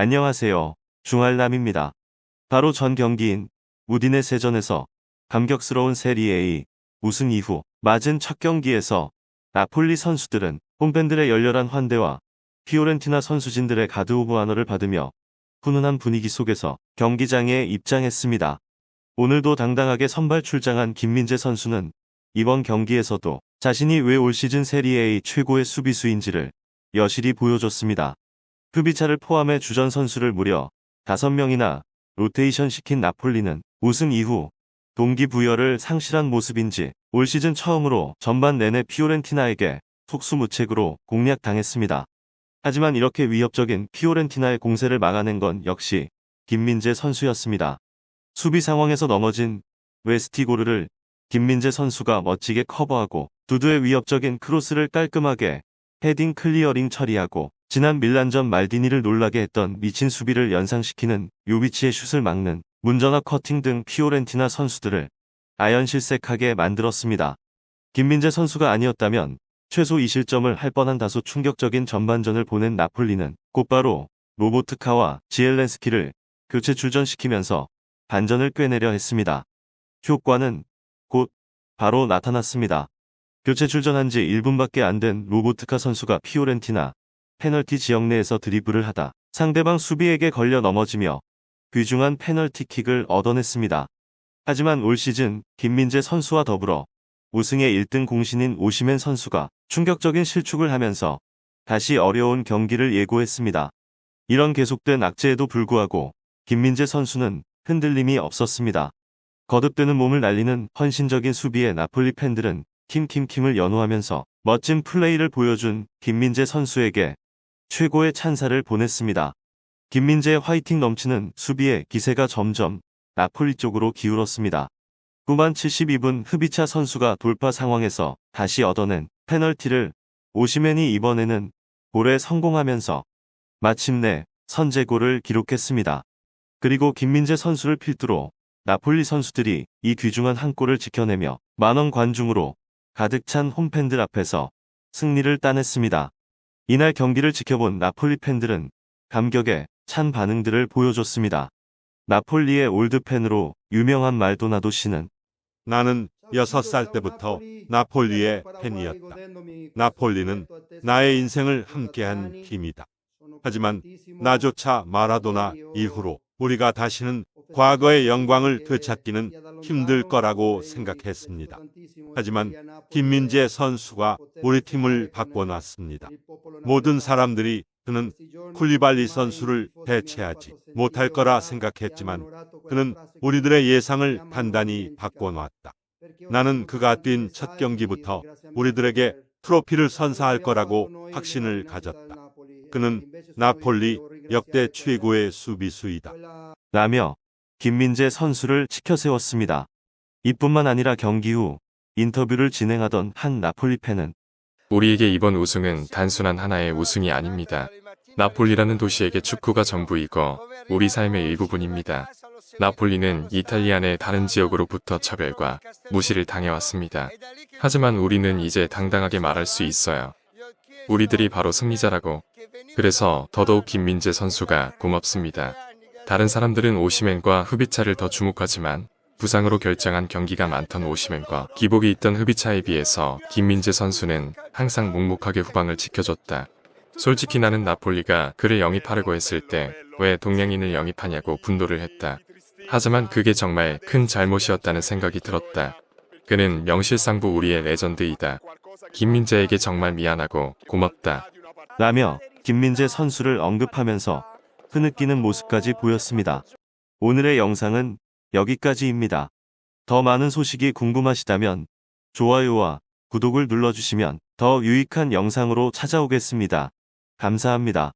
안녕하세요. 중알남입니다. 바로 전 경기인 우디네 세전에서 감격스러운 세리A 우승 이후 맞은 첫 경기에서 나폴리 선수들은 홈팬들의 열렬한 환대와 피오렌티나 선수진들의 가드 오브 아너를 받으며 훈훈한 분위기 속에서 경기장에 입장했습니다. 오늘도 당당하게 선발 출장한 김민재 선수는 이번 경기에서도 자신이 왜 올 시즌 세리A 최고의 수비수인지를 여실히 보여줬습니다. 흡비차를 포함해 주전 선수를 무려 5명이나 로테이션 시킨 나폴리는 우승 이후 동기부여를 상실한 모습인지 올 시즌 처음으로 전반 내내 피오렌티나에게 속수무책으로 공략당했습니다. 하지만 이렇게 위협적인 피오렌티나의 공세를 막아낸 건 역시 김민재 선수였습니다. 수비 상황에서 넘어진 웨스티고르를 김민재 선수가 멋지게 커버하고 두두의 위협적인 크로스를 깔끔하게 헤딩 클리어링 처리하고 지난 밀란전 말디니를 놀라게 했던 미친 수비를 연상시키는 요비치의 슛을 막는 문전화 커팅 등 피오렌티나 선수들을 아연실색하게 만들었습니다. 김민재 선수가 아니었다면 최소 2실점을 할 뻔한 다소 충격적인 전반전을 보낸 나폴리는 곧바로 로보트카와 지엘렌스키를 교체 출전시키면서 반전을 꿰내려 했습니다. 효과는 곧 바로 나타났습니다. 교체 출전한 지 1분밖에 안 된 로보트카 선수가 피오렌티나 페널티 지역 내에서 드리블을 하다 상대방 수비에게 걸려 넘어지며 귀중한 페널티킥을 얻어냈습니다. 하지만 올 시즌 김민재 선수와 더불어 우승의 1등 공신인 오시멘 선수가 충격적인 실축을 하면서 다시 어려운 경기를 예고했습니다. 이런 계속된 악재에도 불구하고 김민재 선수는 흔들림이 없었습니다. 거듭되는 몸을 날리는 헌신적인 수비에 나폴리 팬들은 킴킴킴을 연호하면서 멋진 플레이를 보여준 김민재 선수에게 최고의 찬사를 보냈습니다. 김민재의 화이팅 넘치는 수비에 기세가 점점 나폴리 쪽으로 기울었습니다. 후반 72분 흐비차 선수가 돌파 상황에서 다시 얻어낸 페널티를 오시맨이 이번에는 골에 성공하면서 마침내 선제골을 기록했습니다. 그리고 김민재 선수를 필두로 나폴리 선수들이 이 귀중한 한 골을 지켜내며 만원 관중으로 가득 찬 홈팬들 앞에서 승리를 따냈습니다. 이날 경기를 지켜본 나폴리 팬들은 감격에 찬 반응들을 보여줬습니다. 나폴리의 올드팬으로 유명한 말도나도 씨는 나는 6살 때부터 나폴리의 팬이었다. 나폴리는 나의 인생을 함께한 팀이다. 하지만 나조차 마라도나 이후로 우리가 다시는 과거의 영광을 되찾기는 힘들 거라고 생각했습니다. 하지만 김민재 선수가 우리 팀을 바꿔놨습니다. 모든 사람들이 그는 쿨리발리 선수를 대체하지 못할 거라 생각했지만 그는 우리들의 예상을 단단히 바꿔놨다. 나는 그가 뛴 첫 경기부터 우리들에게 트로피를 선사할 거라고 확신을 가졌다. 그는 나폴리 역대 최고의 수비수이다. 라며 김민재 선수를 치켜세웠습니다. 이뿐만 아니라 경기 후 인터뷰를 진행하던 한 나폴리 팬은 우리에게 이번 우승은 단순한 하나의 우승이 아닙니다. 나폴리라는 도시에게 축구가 전부이고 우리 삶의 일부분입니다. 나폴리는 이탈리아 내 다른 지역으로부터 차별과 무시를 당해왔습니다. 하지만 우리는 이제 당당하게 말할 수 있어요. 우리들이 바로 승리자라고. 그래서 더더욱 김민재 선수가 고맙습니다. 다른 사람들은 오시맨과 후비차를 더 주목하지만 부상으로 결정한 경기가 많던 오시맨과 기복이 있던 후비차에 비해서 김민재 선수는 항상 묵묵하게 후방을 지켜줬다. 솔직히 나는 나폴리가 그를 영입하려고 했을 때 왜 동양인을 영입하냐고 분노를 했다. 하지만 그게 정말 큰 잘못이었다는 생각이 들었다. 그는 명실상부 우리의 레전드이다. 김민재에게 정말 미안하고 고맙다. 라며 김민재 선수를 언급하면서 흐느끼는 모습까지 보였습니다. 오늘의 영상은 여기까지입니다. 더 많은 소식이 궁금하시다면 좋아요와 구독을 눌러주시면 더 유익한 영상으로 찾아오겠습니다. 감사합니다.